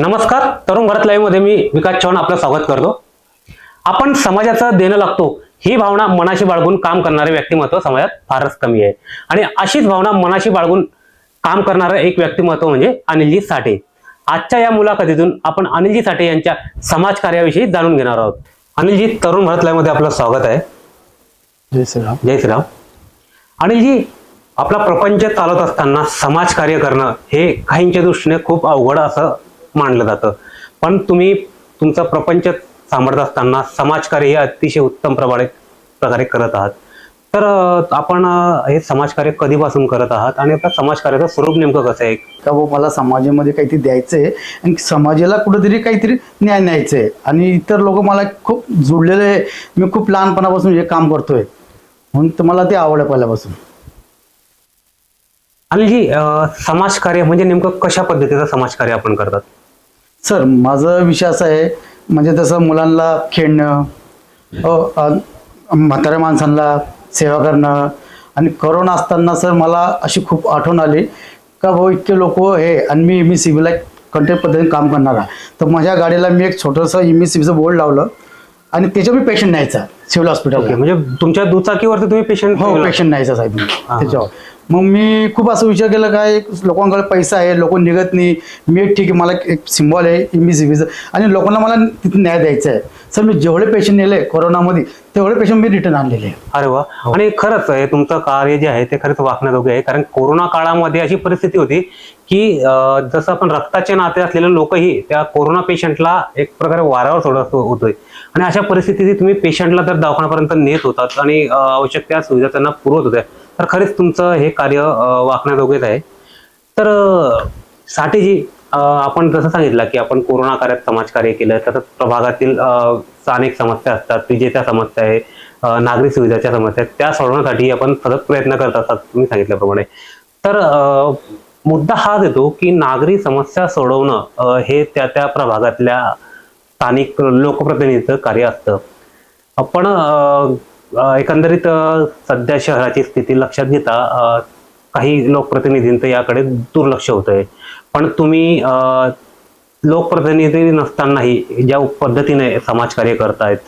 नमस्कार तरुण भारत लाईव्हमध्ये मी विकास चव्हाण आपलं स्वागत करतो. आपण समाजाचं देणं लागतो ही भावना मनाशी बाळगून काम करणारे व्यक्तिमत्व समाजात फारच कमी आहे. आणि अशीच भावना मनाशी बाळगून काम करणारं एक व्यक्तिमत्व म्हणजे अनिलजी साठे. आजच्या या मुलाखतीतून आपण अनिलजी साठे यांच्या समाज कार्याविषयी जाणून घेणार आहोत. अनिलजी तरुण भारत लाईव्हमध्ये आपलं स्वागत आहे. जय श्रीराम. जय श्रीराम. अनिलजी आपला प्रपंच चालत असताना समाजकार्य करणं हे काहींच्या दृष्टीने खूप अवघड असं मानलं जातं. पण तुम्ही तुमचा प्रपंच सांभाळत असताना समाजकार्य हे अतिशय उत्तम प्रमाणे प्रकारे करत आहात. तर आपण हे समाजकार्य कधीपासून करत आहात? आणि आता समाजकार्याचं स्वरूप नेमकं कसं आहे? का भाऊ मला समाजामध्ये काहीतरी द्यायचंय आणि समाजाला कुठेतरी काहीतरी न्याय न्यायचंय. आणि इतर लोक मला खूप जुळलेले आहे. मी खूप लहानपणापासून हे काम करतोय. म्हणून तर मला ते आवड आहे पहिल्यापासून. अनिलजी अं, समाजकार्य म्हणजे नेमकं कशा पद्धतीचं समाजकार्य आपण करतात? सर माझा विषय असा आहे म्हणजे तसं मुलांना खेळणं हो, म्हाताऱ्या माणसांना सेवा करणं आणि करोना असताना सर मला अशी खूप आठवण आली का भाऊ इतके लोक हे आणि मी एम ई सी बीला कंटेंट पद्धतीने काम करणार आहे. तर माझ्या गाडीला मी एक छोटंसं एम ई सी बीचं बोर्ड लावलं. आणि त्याच्यावर मी पेशंट न्यायचा सिव्हिल ओके हॉस्पिटल म्हणजे तुमच्या दुचाकीवरती तुम्ही पेशंट हो पेशंट न्यायचा साहेब मी त्याच्यावर. मग मी खूप असं विचार केला काय लोकांकडे पैसा आहे लोक निघत नाही. मी एक ठीक आहे मला एक सिम्बॉल आहे एम सी आणि लोकांना मला तिथे न्याय द्यायचा आहे. सर मी जेवढे पेशंट नेले कोरोनामध्ये तेवढे पेशंट मी रिटर्न आणलेले आहे. अरे वा. आणि खरंच आहे तुमचं कार्य जे आहे ते खरंच वाकण्याजोगे आहे. कारण कोरोना काळामध्ये अशी परिस्थिती होती की अं, जसं आपण रक्ताचे नाते असलेले लोकही त्या कोरोना पेशंटला एक प्रकारे वाऱ्यावर सोडत होतोय. आणि अशा परिस्थितीत तुम्ही पेशंटला जर दवाखान्यापर्यंत नेत होतात आणि आवश्यक त्या सुविधा त्यांना पुरवत होत्या तर खरेच तुमचं हे कार्य वाकण्याजोगेच आहे. तर साठेजी आपण जसं सांगितलं की आपण कोरोना कार्यात समाजकार्य केलं तसंच प्रभागातील अनेक समस्या असतात विजेच्या समस्या आहे नागरी सुविधाच्या समस्या आहेत त्या सोडवण्यासाठी आपण सतत प्रयत्न करत असतात तुम्ही सांगितल्याप्रमाणे. तर मुद्दा हाच येतो की नागरी समस्या सोडवणं हे त्या त्या प्रभागातल्या स्थानिक लोकप्रतिनिधीचं कार्य असतं. पण एकंदरीत सध्या शहराची स्थिती लक्षात घेता काही लोकप्रतिनिधींचं याकडे दुर्लक्ष होत आहे पण तुम्ही लोकप्रतिनिधी नसतानाही ज्या पद्धतीने समाजकार्य करतायत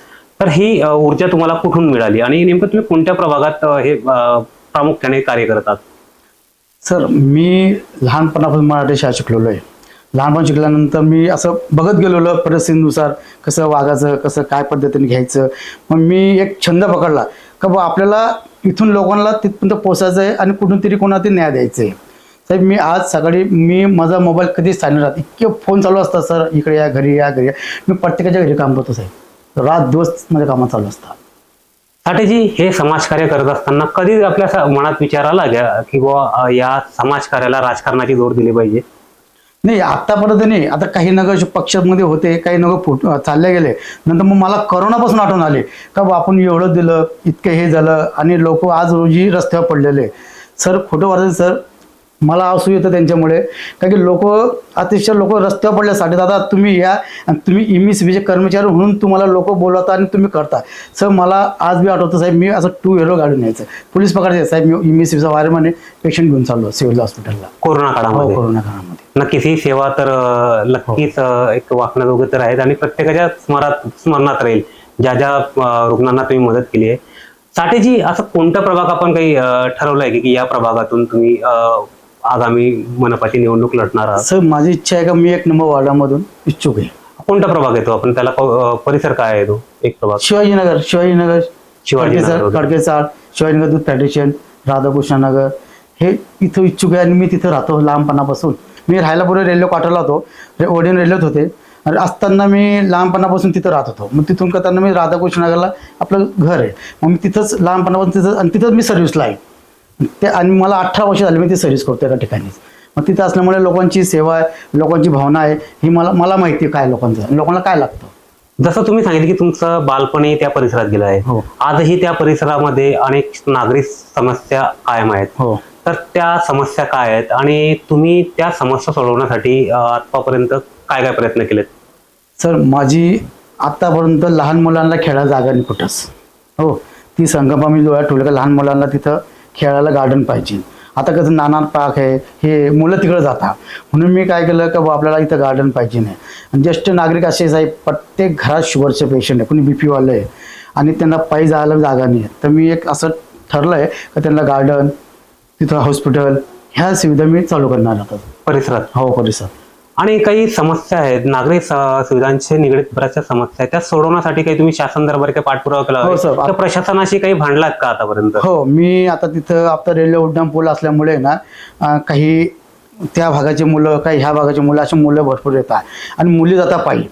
तर ही ऊर्जा तुम्हाला कुठून मिळाली? आणि नेमकं तुम्ही कोणत्या प्रभागात हे प्रामुख्याने कार्य करतात? सर मी लहानपणापासून मराठी शाळा शिकलेलो आहे. लहानपण शिकल्यानंतर मी असं बघत गेलेलो परिस्थितीनुसार कसं वागायचं कसं काय पद्धतीने घ्यायचं. मग मी एक छंद पकडला का बा आपल्याला इथून लोकांना तिथपर्यंत पोचायचं आहे आणि कुठून तरी कोणाला तरी न्याय द्यायचं आहे साहेब मी आज सकाळी मी माझा मोबाईल कधीच चालणार राहत इतके फोन चालू असतात सर इकडे या घरी या घरी या. मी प्रत्येकाच्या घरी काम करतो साहेब. रात दिवस माझ्या कामात चालू असतात. साठेजी हे समाजकार्य करत असताना कधी आपल्या मनात विचार आला घ्या की बुवा या समाजकार्याला राजकारणाची जोड दिली पाहिजे. नाही आतापर्यंत नाही. आता काही नगर पक्षामध्ये होते काही नगर फुट चालले गेले. नंतर मग मला करोनापासून आठवण आले. का आपण एवढं दिलं इतकं हे झालं आणि लोक आज रोजी रस्त्यावर पडलेले. सर खोटं वाटतं सर मला असू येतं त्यांच्यामुळे. कारण की लोक अतिशय लोक रस्त्यावर पडल्यासाठी दादा तुम्ही या आणि तुम्ही इमी सीबीचे कर्मचारी म्हणून तुम्हाला लोक बोलवता आणि तुम्ही करता. सर मला आज बी आठवतं साहेब मी असं टू व्हीलर गाडून यायचं पोलीस पकडायचे साहेब मी इमी सीबीचा वायरमॅन पेशंट घेऊन चाललो सिव्हिल हॉस्पिटलला. कोरोना हो काळामध्ये कोरोना काळामध्ये. नक्कीच ही सेवा तर नक्कीच अं, एक वाकण्याजोगं तर आहेत आणि प्रत्येकाच्या स्मरात स्मरणात राहील. ज्या ज्या रुग्णांना तुम्ही मदत केली आहे. साठेजी असं कोणता प्रभाग आपण काही अं, ठरवलंय की- या प्रभागातून तुम्ही आगामी मनपाची निवडणूक लढणार आहात? सर माझी इच्छा आहे का मी एक नंबर वार्डामधून इच्छुक आहे. कोणता प्रभाग येतो आपण त्याला परिसर काय आहे तो? एक प्रभाग. शिवाजीनगर शिवाजीनगर. शिवाजीनगर. खडकेचाळ शिवाजीनगर दूध फॅड्रेशन राधाकृष्णनगर हे इथं इच्छुक आहे आणि मी तिथं राहतो लहानपणापासून. मी राहायला पुढे रेल्वे क्वार्टरला होतो. रे ओडियन रेल्वेत होते. आणि असताना मी लहानपणापासून तिथं राहत होतो. मग तिथून करताना मी राधाकृष्णनगरला आपलं घर आहे. मग मी तिथंच लहानपणापासून तिथं आणि तिथंच मी सर्व्हिसला आहे. ते आणि मला अठरा वर्ष झाली मी ती सर्व्हिस करतो एका ठिकाणीच मग तिथं असल्यामुळे लोकांची सेवा आहे लोकांची भावना आहे. ही मला मला माहिती आहे काय लोकांचं लोकांना काय लागतं. जसं तुम्ही सांगितलं की तुमचं बालपणी त्या परिसरात गेलं आहे. हो. आजही त्या परिसरामध्ये अनेक नागरिक समस्या कायम आहेत. हो. तर त्या समस्या काय आहेत? आणि तुम्ही त्या समस्या सोडवण्यासाठी आत्तापर्यंत आतापर्यंत काय काय प्रयत्न केलेत? सर माझी आत्तापर्यंत लहान मुलांना खेळायला जागा नाही कुठंच. हो ती संगम मी डोळ्यात ठेवलं का लहान मुलांना तिथं खेळायला गार्डन पाहिजे. आता कसं नाना पार्क आहे हे मुलं तिकडं जातात. म्हणून मी काय केलं का बुवा आपल्याला इथं गार्डन पाहिजे नाही. ज्येष्ठ नागरिक असे साहेब प्रत्येक घरात शुगरचे पेशंट आहे. कुणी बी पीवालं आहे. आणि त्यांना पायी जायला जागा नाही आहे. तर मी एक असं ठरलं आहे का त्यांना गार्डन तिथं हॉस्पिटल ह्या सुविधा मी चालू करणार आता. परिसरात? हो परिसर आणि काही समस्या आहेत? नागरी स- सुविधांशी निगडीत बऱ्याचशा समस्या आहेत. त्या सोडवण्यासाठी काही तुम्ही शासन दरबारी काही पाठपुरावा केला हो, आहे? सर. तर प्रशासनाशी काही भांडलात का आतापर्यंत? हो मी आता तिथं आपलं रेल्वे उड्डाण पूल असल्यामुळे ना अं, काही त्या भागाची मुलं काही ह्या भागाची मुलं अशी मुलं भरपूर येतात. आणि मुली जातात पायी.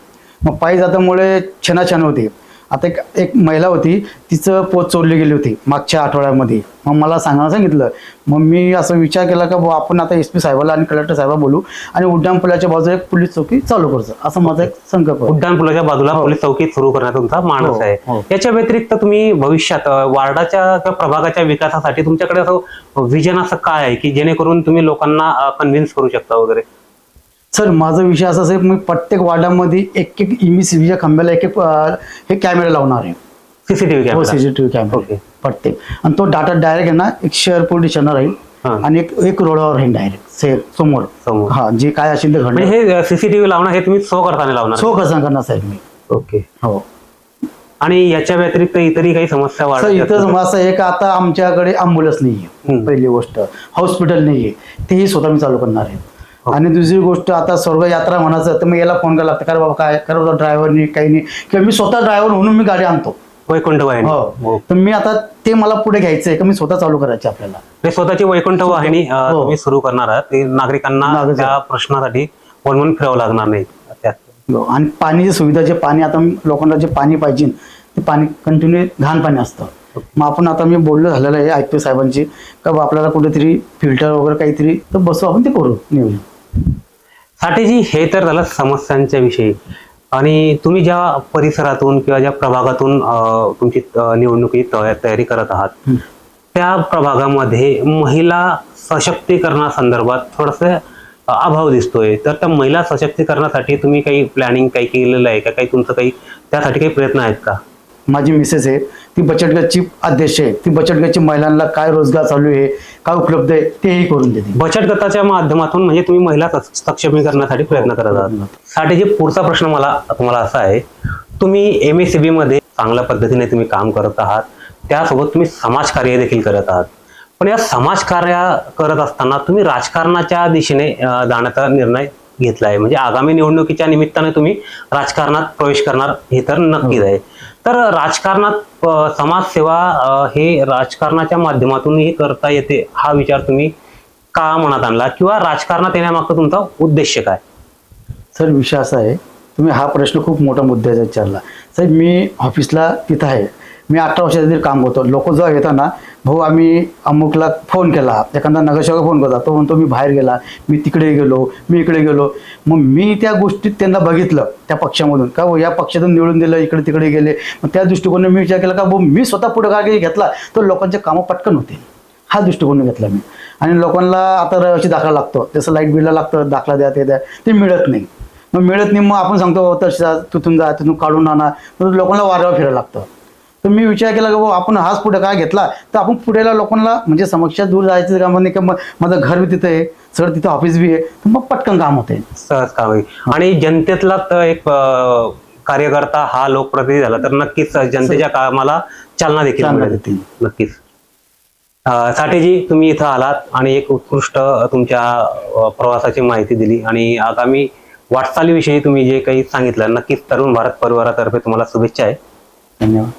मग पायी जातामुळे छान होती. आता एक एक महिला होती तिचं पोत चोरली गेली होती मागच्या आठवड्यामध्ये. मग मला सांगायला सांगितलं मग मी असं विचार केला का आपण आता एस पी साहेबाला आणि कलेक्टर साहेबाला बोलू आणि उड्डाण पुलाच्या बाजूला एक पोलीस चौकी चालू करायचं असं माझा एक संकल्प आहे. उड्डाण पुलाच्या बाजूला पोलीस चौकी सुरू करण्याचा तुमचा मानस हो, आहे. हो. याच्या व्यतिरिक्त तुम्ही भविष्यात अ, वार्डाच्या किंवा प्रभागाच्या विकासासाठी तुमच्याकडे असं विजन असं काय आहे की जेणेकरून तुम्ही लोकांना कन्व्हिन्स करू शकता वगैरे? सर माझा विषय असा आहे मी प्रत्येक वार्डामध्ये एक एक इमी सीव्हीच्या खांब्याला एक एक अं, हे कॅमेरा लावणार आहे. सीसीटीव्ही हो कॅमेरा सीसीटीव्ही कॅमेरा ओके. प्रत्येक. आणि तो डाटा डायरेक्ट आहे ना एक शेअर पोलीस स्टेशनवर राहील हा. आणि एक एक रोडावर राहील डायरेक्ट से समोर. समोर. हा जे काय असेल ते म्हणजे घडलं हे सीसीटीव्ही लावणं हे तुम्ही सो करताना लावणार. सो कसं करणार साहेब मी. ओके हो. आणि याच्या व्यतिरिक्त इतरही काही समस्या सर वाढत इथं असं आहे का आता आमच्याकडे अँब्युलन्स नाहीये हम्म. पहिली गोष्ट. हॉस्पिटल नाहीये. तेही स्वतः मी चालू करणार आहे. हो. आणि दुसरी गोष्ट आता स्वर्ग यात्रा म्हणायचं तर मग याला फोन करायला लागतं कारण बाबा काय कारण ड्रायव्हरनी काही नाही. किंवा मी स्वतः ड्रायव्हर म्हणून मी गाडी आणतो. वैकुंठ वाहिनी हो. हो. तर मी आता ते मला पुढे घ्यायचंय का मी स्वतः चालू करायचे आपल्याला. हे स्वतःची वैकुंठ वाहिनी हो. तुम्ही सुरू करणार आहात. ते नागरिकांना नागरिक- त्या प्रश्नासाठी वणवण फिरावं लागणार नाही. हो. आणि पाण्याची सुविधा जे पाणी आता लोकांना जे पाणी पाहिजे ते पाणी कंटिन्यू घाण पाणी असतं. मग आपण आता मी बोललो झालेलं आहे आय पी साहेबांची का बा आपल्याला कुठेतरी फिल्टर वगैरे काहीतरी तर बसू आपण ते करू नियोजन साठेजी हे तर झालं समस्यांच्या विषयी. आणि तुम्ही ज्या परिसरातून किंवा ज्या प्रभागातून तुमची निवडणुकी तया- तयारी करत आहात. त्या प्रभागामध्ये महिला सशक्तीकरणासंदर्भात थोडस अभाव दिसतोय. तर त्या महिला सशक्तीकरणासाठी तुम्ही काही प्लॅनिंग काही केलेलं आहे का? काही तुमचं काही त्यासाठी काही प्रयत्न आहेत का? माझी मिसेस आहे ती बचत गटची अध्यक्ष आहे. ती बचत गटची महिलांना काय रोजगार चालू आहे काय उपलब्ध आहे तेही करून देते. बचत गटाच्या माध्यमातून म्हणजे तुम्ही महिला सक्ष- सक्षमीकरणासाठी प्रयत्न करत आहात. साठेजी पुढचा प्रश्न मला तुम्हाला असा आहे. तुम्ही एम एसमध्ये चांगल्या पद्धतीने तुम्ही काम करत आहात. त्यासोबत तुम्ही समाजकार्य देखील करत आहात. पण या समाजकार्य करत असताना तुम्ही राजकारणाच्या दिशेने जाण्याचा निर्णय घेतला आहे. म्हणजे आगामी निवडणुकीच्या निमित्ताने तुम्ही राजकारणात प्रवेश करणार हे तर नक्कीच आहे. तर राजकारणात समाजसेवा हे राजकारणाच्या माध्यमातूनही करता येते हा विचार तुम्ही का मनात आणला? किंवा राजकारणात येण्यामागचा तुमचा उद्देश काय? सर विषय असा आहे तुम्ही हा प्रश्न खूप मोठा मुद्द्याचा विचारला. साहेब मी ऑफिसला तिथं आहे. मी अठरा वर्षातील काम करतो. लोक जेव्हा येताना भाऊ आम्ही अमुकला फोन केला. एखादा नगरसेवक फोन करता तो म्हणतो मी बाहेर गेला. मी तिकडे गेलो. मी इकडे गेलो. मग मी त्या गोष्टीत त्यांना बघितलं त्या पक्षामधून. का हो या पक्षातून निवडून दिलं इकडे तिकडे गेले. मग त्या दृष्टिकोनाने मी विचार केला का भाऊ मी स्वतः पुढे का घेतला? तर लोकांचे कामं पटकन होतील. हा दृष्टिकोन घेतला मी. आणि लोकांना आता रहिवासी दाखला लागतो. जसं लाइट बिलला लागतं दाखला द्या ते द्या. ते मिळत नाही. मग मिळत नाही मग आपण सांगतो हो, तशा तिथून जा तिथून काढून आणा. तर लोकांना वारंवार फिरायला लागतं. तर मी विचार केला की बाबा आपण हाच पुढे काय घेतला? तर आपण पुढेला लोकांना म्हणजे समस्या दूर जायचं काम नाही का माझं घर बी तिथं आहे सगळं तिथं ऑफिस बी आहे तर मग पटकन काम होते सहज काम होईल. आणि जनतेतला तर एक कार्यकर्ता हा लोकप्रतिनिधी झाला तर नक्कीच जनतेच्या कामाला चालना देखील. नक्कीच. साठेजी तुम्ही इथं आलात आणि एक उत्कृष्ट तुमच्या प्रवासाची माहिती दिली आणि आगामी वाटचालीविषयी तुम्ही जे काही सांगितलं नक्कीच तरुण भारत परिवारातर्फे तुम्हाला शुभेच्छा आहे. धन्यवाद.